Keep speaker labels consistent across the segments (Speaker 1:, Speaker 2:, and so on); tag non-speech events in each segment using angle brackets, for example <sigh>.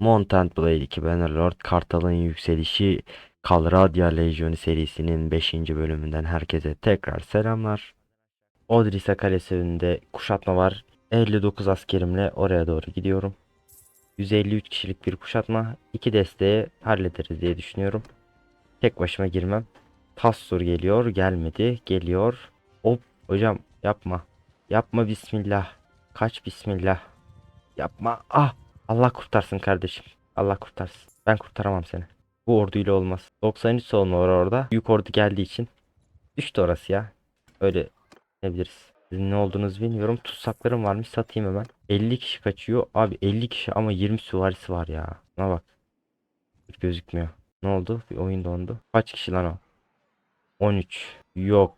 Speaker 1: Montant Blade 2 Bannerlord Kartal'ın yükselişi Kalradia Lejyonu serisinin 5. bölümünden herkese tekrar selamlar. Odrisa Kalesi önünde kuşatma var. 59 askerimle oraya doğru gidiyorum. 153 kişilik bir kuşatma. iki desteği hallederiz diye düşünüyorum. Tek başıma girmem. Tassur geliyor. Gelmedi. Geliyor. Hop. Hocam yapma. Yapma bismillah. Kaç bismillah. Yapma. Ah. Allah kurtarsın kardeşim. Allah kurtarsın. Ben kurtaramam seni. Bu orduyla olmaz. 93 savunma var orada. Büyük ordu geldiği için düştü orası ya. Öyle ne biliriz. Sizin ne olduğunuzu bilmiyorum. Tutsaklarım varmış satayım hemen. 50 kişi kaçıyor. Abi 50 kişi ama 20 süvarisi var ya. Buna bak. Hiç gözükmüyor. Ne oldu? Bir oyun dondu. Kaç kişi lan o? 13. Yok.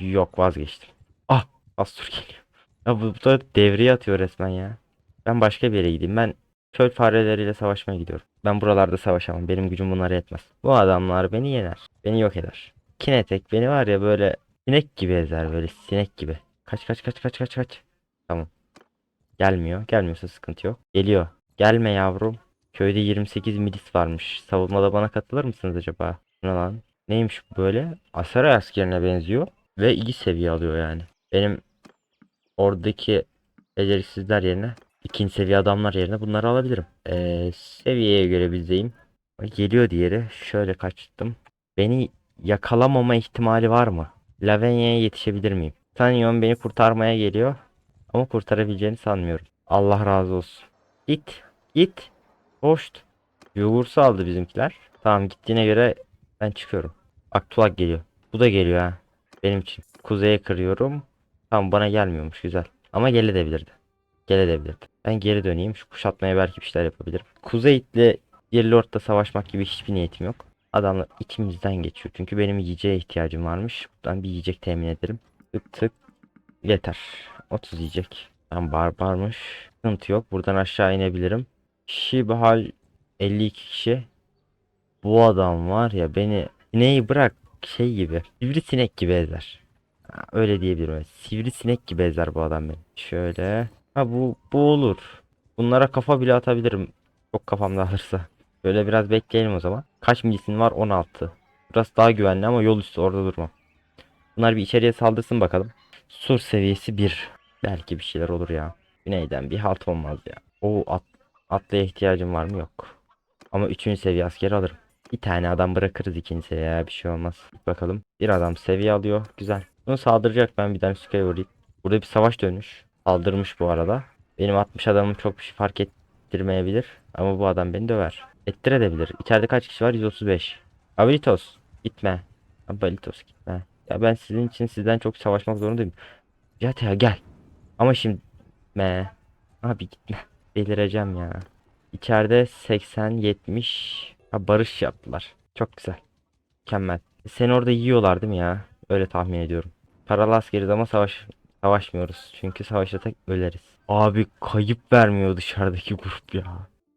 Speaker 1: Yok vazgeçtim. Ah! Astur geliyor. Ya bu, bu da devreye atıyor resmen ya. Ben başka bir yere gideyim. Ben çöl fareleriyle savaşmaya gidiyorum. Ben buralarda savaşamam. Benim gücüm bunlara yetmez. Bu adamlar beni yener. Beni yok eder. Kinetek beni var ya böyle sinek gibi ezer böyle sinek gibi. Kaç kaç kaç kaç kaç kaç. Tamam. Gelmiyor. Gelmiyorsa sıkıntı yok. Geliyor. Gelme yavrum. Köyde 28 milis varmış. Savunmada bana katılır mısınız acaba? Ne lan? Neymiş böyle? Asaray askerine benziyor. Ve iyi seviye alıyor yani. Benim oradaki beceriksizler yerine ikinci seviye adamlar yerine bunları alabilirim. Ee, seviyeye göre bizdeyim. Geliyor diğeri. Şöyle kaçtım. Beni yakalamama ihtimali var mı? Lavenya'ya yetişebilir miyim? Tanyon beni kurtarmaya geliyor. Ama kurtarabileceğini sanmıyorum. Allah razı olsun. Git. Git. Hoşt. Yogursu aldı bizimkiler. Tamam gittiğine göre ben çıkıyorum. Aktulak geliyor. Bu da geliyor ha. Benim için. Kuzeye kırıyorum. Tamam bana gelmiyormuş güzel. Ama gelebilirdi. Gelebilirdi. Ben geri döneyim. Şu kuşatmaya belki bir şeyler yapabilirim. Kuzey'le Yerlord'da savaşmak gibi hiçbir niyetim yok. Adamlar içimizden geçiyor. Çünkü benim yiyeceğe ihtiyacım varmış. Buradan bir yiyecek temin ederim. Tık tık. Yeter. 30 yiyecek. Ben barbarmış. Sıkıntı yok. Buradan aşağı inebilirim. Şibhal 52 kişi. Bu adam var ya beni ineği bırak şey gibi. Sivrisinek gibi ezer. Öyle diyebilirim. evet. Sivrisinek gibi ezer bu adam beni. Şöyle. Ha bu bu olur. Bunlara kafa bile atabilirim. Çok kafamda alırsa. Böyle biraz bekleyelim o zaman. Kaç milisin var? 16. Burası daha güvenli ama yol üstü orada durmam. Bunlar bir içeriye saldırsın bakalım. Sur seviyesi 1. Belki bir şeyler olur ya. Güneyden bir halt olmaz ya. O at, atlıya ihtiyacım var mı? Yok. Ama 3. seviye askeri alırım. Bir tane adam bırakırız ikinci seviyeye bir şey olmaz. Bakalım. Bir adam seviye alıyor. Güzel. Bunu saldıracak ben bir tane sükaya vurayım. Burada bir savaş dönmüş. Saldırmış bu arada. Benim 60 adamım çok bir şey fark ettirmeyebilir. Ama bu adam beni döver. Ettirebilir. İçeride kaç kişi var? 135. Abalitos. Gitme. Abalitos gitme. Ya ben sizin için sizden çok savaşmak zorundayım. Yat ya gel. Ama şimdi me. Abi gitme. Delireceğim ya. İçeride 80 70 ha, barış yaptılar. Çok güzel. Mükemmel. Seni orada yiyorlar değil mi ya? Öyle tahmin ediyorum. Paralı askeriz ama savaş savaşmıyoruz. Çünkü savaşırsak öleriz. Abi kayıp vermiyor dışarıdaki grup ya.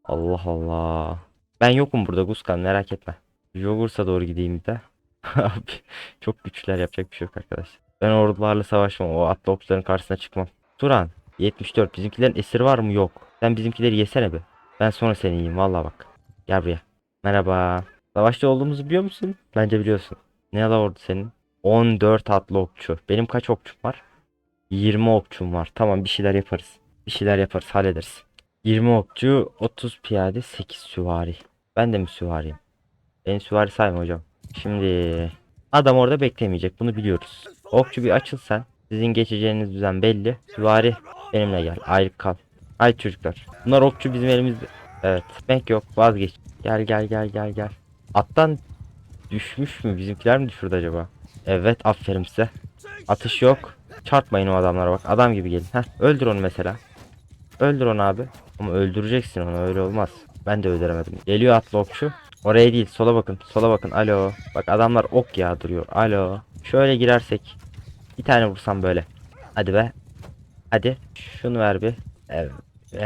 Speaker 1: Allah Allah. Ben yokum burada Guskan merak etme. Jogurt'a doğru gideyim de. <laughs> Abi çok güçler yapacak bir şey yok arkadaşlar. Ben ordularla savaşmam. O atlı okçuların karşısına çıkmam. Turan 74. Bizimkilerin esiri var mı? Yok. Sen bizimkileri yesene be. Ben sonra seni yiyeyim valla bak. Gel buraya. Merhaba. Savaşta olduğumuzu biliyor musun? Bence biliyorsun. Ne ala ordu senin? 14 atlı okçu. Benim kaç okçum var? 20 okçum var. Tamam bir şeyler yaparız. Bir şeyler yaparız hallederiz. 20 okçu, 30 piyade, 8 süvari. Ben de mi süvariyim? Ben süvari sayma hocam. Şimdi adam orada beklemeyecek. Bunu biliyoruz. Okçu bir açıl sen. Sizin geçeceğiniz düzen belli. Süvari benimle gel. Ayrık kal. Ay çocuklar. Bunlar okçu bizim elimizde. Evet. Bank yok. Vazgeç. Gel gel gel gel gel. Attan düşmüş mü? Bizimkiler mi düşürdü acaba? Evet. Aferin size. Atış yok. Çarpmayın o adamlara bak. Adam gibi gelin. Heh, öldür onu mesela. Öldür onu abi. Ama öldüreceksin onu öyle olmaz. Ben de öldüremedim. Geliyor atlı okçu. Oraya değil sola bakın. Sola bakın. Alo. Bak adamlar ok ya duruyor. Alo. Şöyle girersek. Bir tane vursam böyle. Hadi be. Hadi. Şunu ver bir. Evet. <laughs>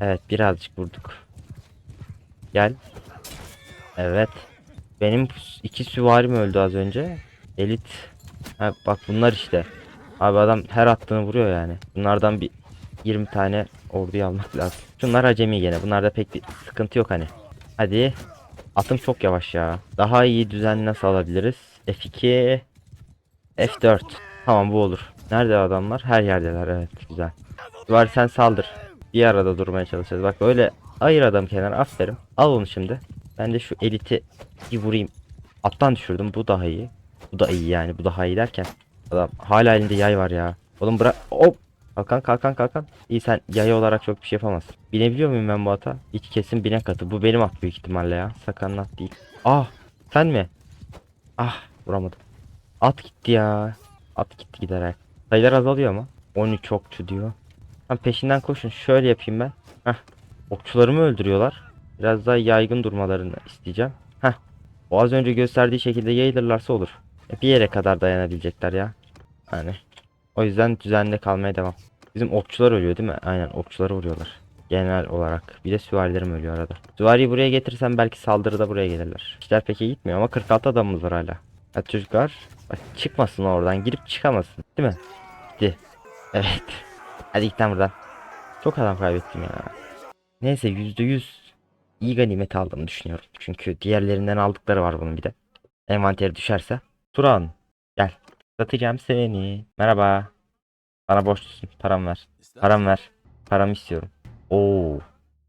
Speaker 1: evet birazcık vurduk. Gel. Evet. Benim iki süvarim öldü az önce. Elit. Ha, bak bunlar işte. Abi adam her attığını vuruyor yani. Bunlardan bir 20 tane orduyu almak lazım. Şunlar acemi gene. Bunlarda pek bir sıkıntı yok hani. Hadi. Atım çok yavaş ya. Daha iyi düzen nasıl alabiliriz? F2 F4 Tamam bu olur. Nerede adamlar? Her yerdeler. Evet güzel. Var sen saldır. Bir arada durmaya çalışacağız. Bak öyle ayır adam kenara. Aferin. Al onu şimdi. Ben de şu eliti bir vurayım. Attan düşürdüm. Bu daha iyi. Bu da iyi yani. Bu daha iyi derken. Adam hala elinde yay var ya. Oğlum bırak. Hop. Kalkan kalkan kalkan. İyi sen yay olarak çok bir şey yapamazsın. Binebiliyor muyum ben bu ata? Hiç kesin binek atı. Bu benim at büyük ihtimalle ya. Sakanın at değil. Ah sen mi? Ah vuramadım. At gitti ya. At gitti giderek. Sayılar azalıyor ama. 13 okçu diyor. Tam peşinden koşun. Şöyle yapayım ben. Heh. Okçularımı öldürüyorlar. Biraz daha yaygın durmalarını isteyeceğim. Heh. O az önce gösterdiği şekilde yayılırlarsa olur. E, Bir yere kadar dayanabilecekler ya. Yani. O yüzden düzenli kalmaya devam. Bizim okçular ölüyor değil mi? Aynen okçuları vuruyorlar. Genel olarak. Bir de süvarilerim ölüyor arada. Süvariyi buraya getirsem belki saldırıda buraya gelirler. İşler pek iyi gitmiyor ama 46 adamımız var hala. Hadi çocuklar. Çıkmasın oradan. Girip çıkamasın. Değil mi? Gitti. Evet. <laughs> Hadi git lan buradan. Çok adam kaybettim ya. Neyse %100 iyi ganimet aldığımı düşünüyorum. Çünkü diğerlerinden aldıkları var bunun bir de. Envanteri düşerse. Turan gel. Satacağım seni. Merhaba. Bana borçlusun. Param ver. Param ver. Paramı istiyorum. Oo.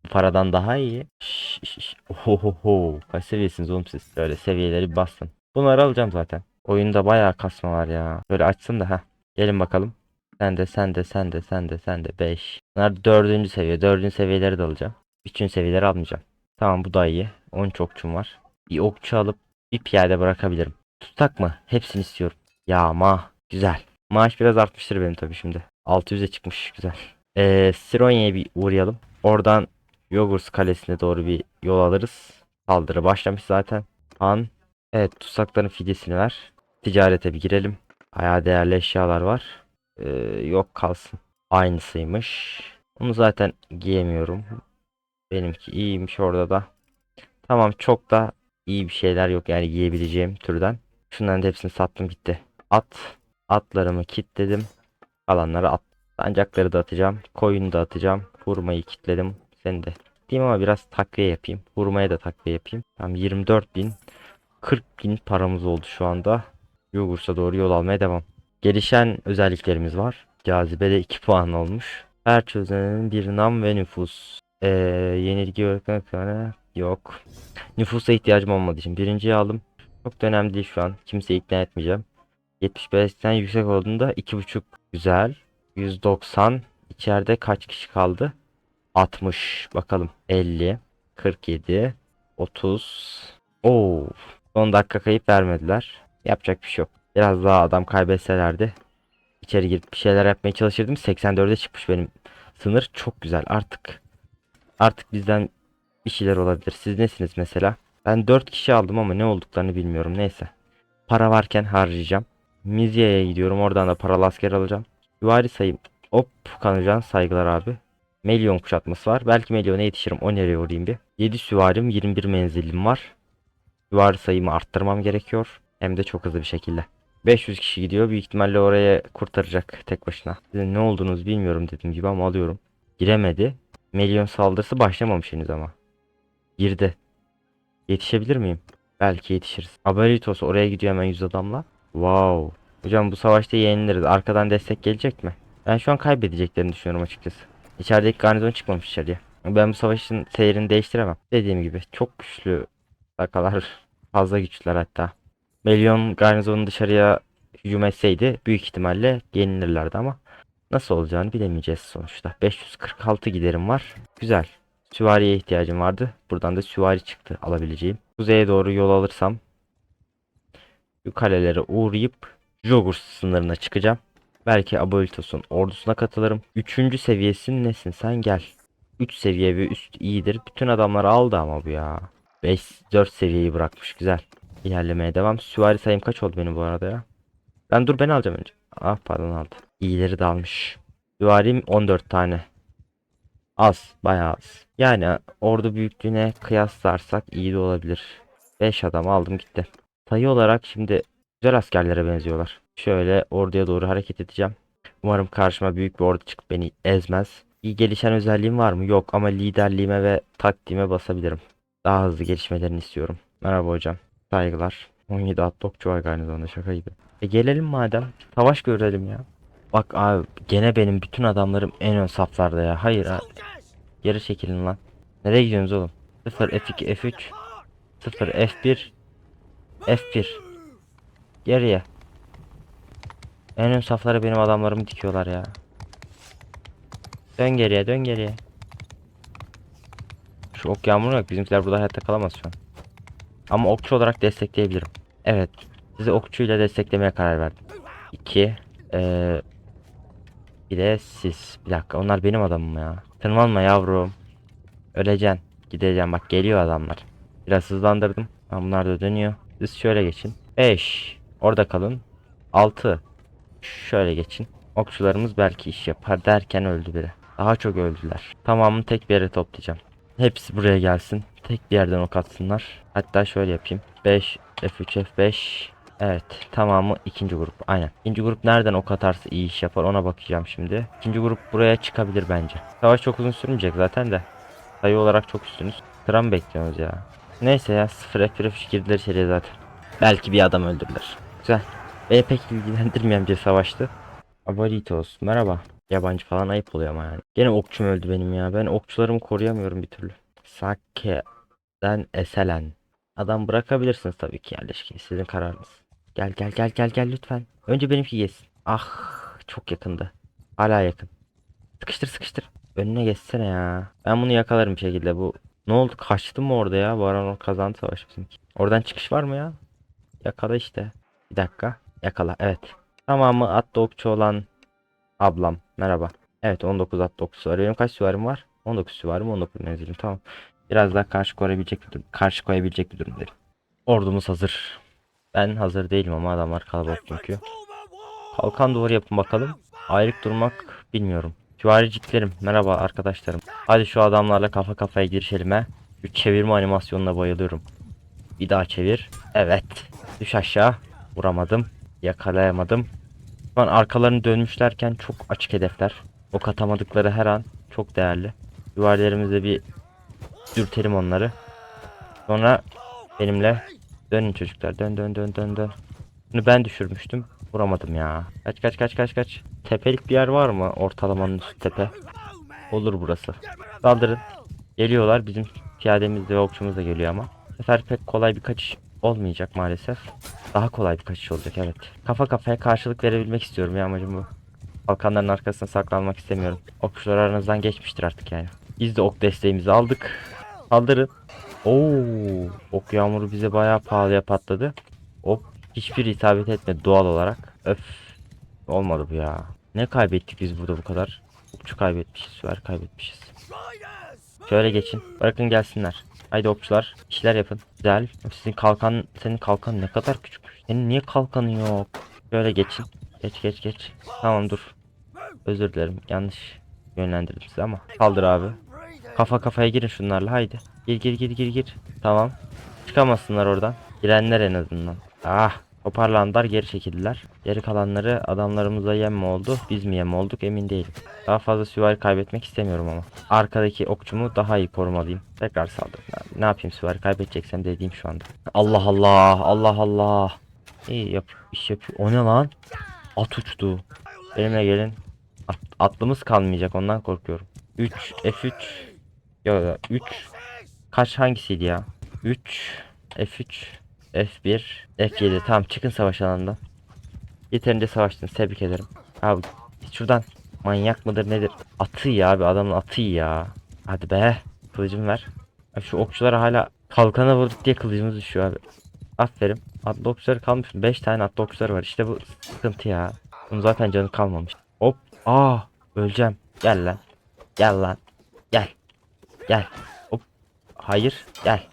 Speaker 1: Bu paradan daha iyi. Şş, şş, şş. Ohohoho. Kaç seviyesiniz oğlum siz? Böyle seviyeleri bastın. Bunları alacağım zaten. Oyunda bayağı kasma var ya. Böyle açsın da ha. Gelin bakalım. Sen de sen de sen de sen de sen de 5. Bunlar dördüncü seviye. Dördüncü seviyeleri de alacağım. Üçüncü seviyeleri almayacağım. Tamam bu da iyi. 13 okçum var. Bir okçu alıp bir piyade bırakabilirim. Tutsak mı? Hepsini istiyorum. Ya ma. Güzel. Maaş biraz artmıştır benim tabii şimdi. 600'e çıkmış. Güzel. Ee, Sironya'ya bir uğrayalım. Oradan Yogurs Kalesi'ne doğru bir yol alırız. Saldırı başlamış zaten. Han. Evet tutsakların fidyesini ver. Ticarete bir girelim. Bayağı değerli eşyalar var. Ee, yok kalsın. Aynısıymış. Onu zaten giyemiyorum. Benimki iyiymiş orada da. Tamam çok da iyi bir şeyler yok yani giyebileceğim türden. Şunların hepsini sattım gitti. At. Atlarımı kilitledim. Kalanları at. Sancakları da atacağım. Koyunu da atacağım. Hurmayı kilitledim. Seni de. Diyeyim ama biraz takviye yapayım. Hurmaya da takviye yapayım. Tamam 24 bin. 40 bin paramız oldu şu anda. Yogurs'a doğru yol almaya devam. Gelişen özelliklerimiz var. Cazibede 2 puan olmuş. Her çözenenin bir nam ve nüfus. Ee, yenilgi öğretmen yok. Nüfusa ihtiyacım olmadığı için birinciyi aldım. Çok da önemli değil şu an. Kimseyi ikna etmeyeceğim. 75'ten yüksek olduğunda 2.5 güzel. 190 içeride kaç kişi kaldı? 60 bakalım 50 47 30 Oo son dakika kayıp vermediler. Yapacak bir şey yok. Biraz daha adam kaybetselerdi içeri girip bir şeyler yapmaya çalışırdım. 84'e çıkmış benim sınır. Çok güzel. Artık artık bizden bir şeyler olabilir. Siz nesiniz mesela? Ben 4 kişi aldım ama ne olduklarını bilmiyorum. Neyse. Para varken harcayacağım. Mizya'ya gidiyorum. Oradan da paralı asker alacağım. Süvari sayım. Hop kanıcan saygılar abi. Melyon kuşatması var. Belki Melyon'a yetişirim. O nereye uğrayayım bir. 7 süvarim 21 menzilim var. Süvari sayımı arttırmam gerekiyor. Hem de çok hızlı bir şekilde. 500 kişi gidiyor. Büyük ihtimalle oraya kurtaracak tek başına. Size ne olduğunuzu bilmiyorum dediğim gibi ama alıyorum. Giremedi. Melyon saldırısı başlamamış henüz ama. Girdi. Yetişebilir miyim? Belki yetişiriz. Abelitos oraya gidiyor hemen 100 adamla. Wow. Hocam bu savaşta yeniliriz. Arkadan destek gelecek mi? Ben şu an kaybedeceklerini düşünüyorum açıkçası. İçerideki garnizon çıkmamış içeriye. Ben bu savaşın seyrini değiştiremem. Dediğim gibi çok güçlü Sakalar <laughs> fazla güçlüler hatta. Melyon garnizonu dışarıya hücum etseydi büyük ihtimalle yenilirlerdi ama nasıl olacağını bilemeyeceğiz sonuçta. 546 giderim var. Güzel. Süvariye ihtiyacım vardı. Buradan da süvari çıktı alabileceğim. Kuzeye doğru yol alırsam bu kalelere uğrayıp Jogurs sınırına çıkacağım. Belki Abolitos'un ordusuna katılırım. Üçüncü seviyesin nesin sen gel. 3 seviye ve üst iyidir. Bütün adamları aldı ama bu ya. 5 4 seviyeyi bırakmış güzel. İlerlemeye devam. Süvari sayım kaç oldu benim bu arada ya? Ben dur ben alacağım önce. Ah pardon aldı. İyileri de almış. Süvarim 14 tane. Az bayağı az. Yani ordu büyüklüğüne kıyaslarsak iyi de olabilir. 5 adam aldım gitti. Sayı olarak şimdi güzel askerlere benziyorlar. Şöyle orduya doğru hareket edeceğim. Umarım karşıma büyük bir ordu çıkıp beni ezmez. iyi gelişen özelliğim var mı? Yok ama liderliğime ve taktiğime basabilirim. Daha hızlı gelişmelerini istiyorum. Merhaba hocam. Saygılar. 17 at okçu var aynı şaka gibi. E gelelim madem. Savaş görelim ya. Bak abi gene benim bütün adamlarım en ön saflarda ya. Hayır abi. Geri çekilin lan. Nereye gidiyorsunuz oğlum? 0 F2 F3 0 F1 F1 Geriye. En ön saflara benim adamlarımı dikiyorlar ya. Dön geriye dön geriye. Şu ok yağmuru yok. Bizimkiler burada hayatta kalamaz şu an. Ama okçu olarak destekleyebilirim. Evet. Sizi okçuyla desteklemeye karar verdim. 2 eee bir de siz. Bir dakika onlar benim adamım ya. Tırmanma yavrum. Öleceksin. Gideceğim bak geliyor adamlar. Biraz hızlandırdım. Ha, bunlar da dönüyor. Siz şöyle geçin. 5. Orada kalın. 6. Şöyle geçin. Okçularımız belki iş yapar derken öldü biri. Daha çok öldüler. Tamamını tek bir yere toplayacağım. Hepsi buraya gelsin. Tek bir yerden ok atsınlar. Hatta şöyle yapayım. 5 F3 F5 Evet tamamı ikinci grup aynen. İkinci grup nereden ok atarsa iyi iş yapar ona bakacağım şimdi. İkinci grup buraya çıkabilir bence. Savaş çok uzun sürmeyecek zaten de. Sayı olarak çok üstünüz. Sıra mı bekliyorsunuz ya? Neyse ya 0 F1 F3 girdiler içeriye zaten. Belki bir adam öldürürler. Güzel. Beni pek ilgilendirmeyen bir savaştı. Abalitos merhaba. Yabancı falan ayıp oluyor ama yani. Gene okçum öldü benim ya. Ben okçularımı koruyamıyorum bir türlü. Sake'den Eselen. Adam bırakabilirsiniz tabii ki yerleşkeyi. Sizin kararınız. Gel gel gel gel gel lütfen. Önce benimki geçsin. Ah çok yakındı. Hala yakın. Sıkıştır sıkıştır. Önüne geçsene ya. Ben bunu yakalarım bir şekilde bu. Ne oldu kaçtı mı orada ya? Baron kazandı savaş bizimki. Oradan çıkış var mı ya? Yakala işte. Bir dakika. Yakala evet. Tamamı atlı okçu olan ablam. Merhaba. Evet 19 atlı okçusu var. Benim kaç süvarim var? 19 süvarim 19 menzilim tamam. Biraz daha karşı koyabilecek bir durum. Karşı koyabilecek bir durum derim. Ordumuz hazır. Ben hazır değilim ama adamlar kalabalık çünkü. Kalkan duvarı yapın bakalım. Ayrık durmak bilmiyorum. Süvariciklerim merhaba arkadaşlarım. Hadi şu adamlarla kafa kafaya girişelim he. Şu çevirme animasyonuna bayılıyorum. Bir daha çevir. Evet. Düş aşağı. Vuramadım. Yakalayamadım. Şu an arkalarını dönmüşlerken çok açık hedefler. Ok atamadıkları her an çok değerli. Duvarlarımızda bir dürtelim onları. Sonra benimle dönün çocuklar. Dön dön dön dön dön. Bunu ben düşürmüştüm. Vuramadım ya. Kaç kaç kaç kaç kaç. Tepelik bir yer var mı? Ortalamanın üst tepe. Olur burası. Saldırın. Geliyorlar. Bizim piyademiz ve okçumuz da geliyor ama. Bu sefer pek kolay bir kaçış olmayacak maalesef. Daha kolay bir kaçış olacak evet. Kafa kafaya karşılık verebilmek istiyorum ya amacım bu. Balkanların arkasına saklanmak istemiyorum. Okçular aranızdan geçmiştir artık yani. Biz de ok desteğimizi aldık. Saldırın. Oo, ok yağmuru bize bayağı pahalıya patladı. Ok hiçbir isabet etmedi doğal olarak. Öf. Olmadı bu ya. Ne kaybettik biz burada bu kadar? Okçu kaybetmişiz, süper kaybetmişiz. Şöyle geçin. Bırakın gelsinler. Haydi okçular. işler yapın. Güzel. Sizin kalkan, senin kalkan ne kadar küçük. Senin niye kalkanın yok? Şöyle geçin. Geç geç geç. Tamam dur. Özür dilerim. Yanlış yönlendirdim sizi ama. Kaldır abi. Kafa kafaya girin şunlarla haydi. Gir gir gir gir gir. Tamam. Çıkamasınlar oradan. Girenler en azından. Ah. Toparlandılar geri çekildiler. Geri kalanları adamlarımıza yem mi oldu? Biz mi yem olduk emin değilim. Daha fazla süvari kaybetmek istemiyorum ama. Arkadaki okçumu daha iyi korumalıyım. Tekrar saldır. Ne yapayım süvari kaybedeceksem dediğim şu anda. Allah Allah Allah Allah. İyi yap iş yapıyor. O ne lan? At uçtu. Benimle gelin. At, atlımız kalmayacak ondan korkuyorum. 3 F3 Yok 3 Kaç hangisiydi ya? 3 F3 F1 F7 tamam çıkın savaş alanından. Yeterince savaştınız tebrik ederim. Abi şuradan manyak mıdır nedir? Atı ya abi adamın atı ya. Hadi be kılıcımı ver. Abi şu okçulara hala kalkana vurduk diye kılıcımız düşüyor abi. Aferin. Atlı okçuları kalmış. 5 tane atlı okçuları var. İşte bu sıkıntı ya. Bunun zaten canı kalmamış. Hop. Aa öleceğim. Gel lan. Gel lan. Gel. Gel. Hop. Hayır. Gel.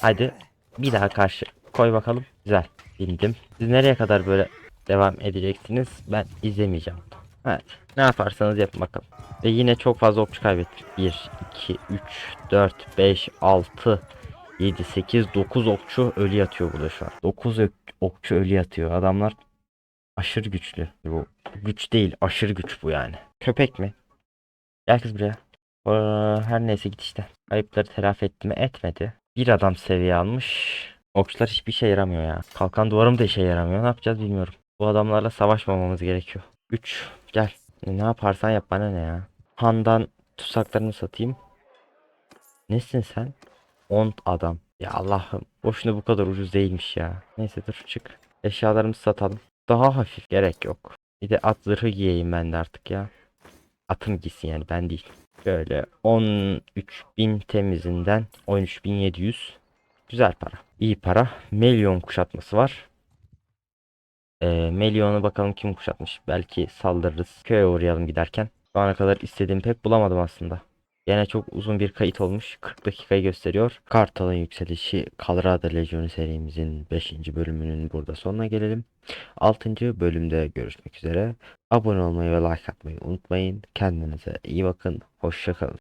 Speaker 1: Hadi. Bir daha karşı. Koy bakalım. Güzel. Bindim. Siz nereye kadar böyle devam edeceksiniz? Ben izlemeyeceğim. Evet. Ne yaparsanız yapın bakalım. Ve yine çok fazla okçu kaybettik. 1, 2, 3, 4, 5, 6, 7, 8, 9 okçu ölü yatıyor burada şu an. 9 ok- okçu ölü yatıyor. Adamlar aşırı güçlü. Bu güç değil aşırı güç bu yani. Köpek mi? Gel kız buraya. Aa, her neyse git işte. Kayıpları telafi etti mi? Etmedi. Bir adam seviye almış. Okçular hiçbir şey yaramıyor ya. Kalkan duvarım da işe yaramıyor. Ne yapacağız bilmiyorum. Bu adamlarla savaşmamamız gerekiyor. 3. Gel. Ne yaparsan yap bana ne ya. Handan tutsaklarını satayım. Nesin sen? 10 adam. Ya Allah'ım. Boşuna bu kadar ucuz değilmiş ya. Neyse dur çık. Eşyalarımızı satalım. Daha hafif. Gerek yok. Bir de at zırhı giyeyim ben de artık ya. Atım giysin yani ben değil. Şöyle 13.000 temizinden 13.700. Güzel para. İyi para. Melyon kuşatması var. Ee, Melyon'u bakalım kim kuşatmış. Belki saldırırız. Köye uğrayalım giderken. Şu ana kadar istediğimi pek bulamadım aslında. Yine çok uzun bir kayıt olmuş. 40 dakikayı gösteriyor. Kartal'ın yükselişi Colorado Legionu serimizin 5. bölümünün burada sonuna gelelim. 6. bölümde görüşmek üzere. Abone olmayı ve like atmayı unutmayın. Kendinize iyi bakın. Hoşça kalın.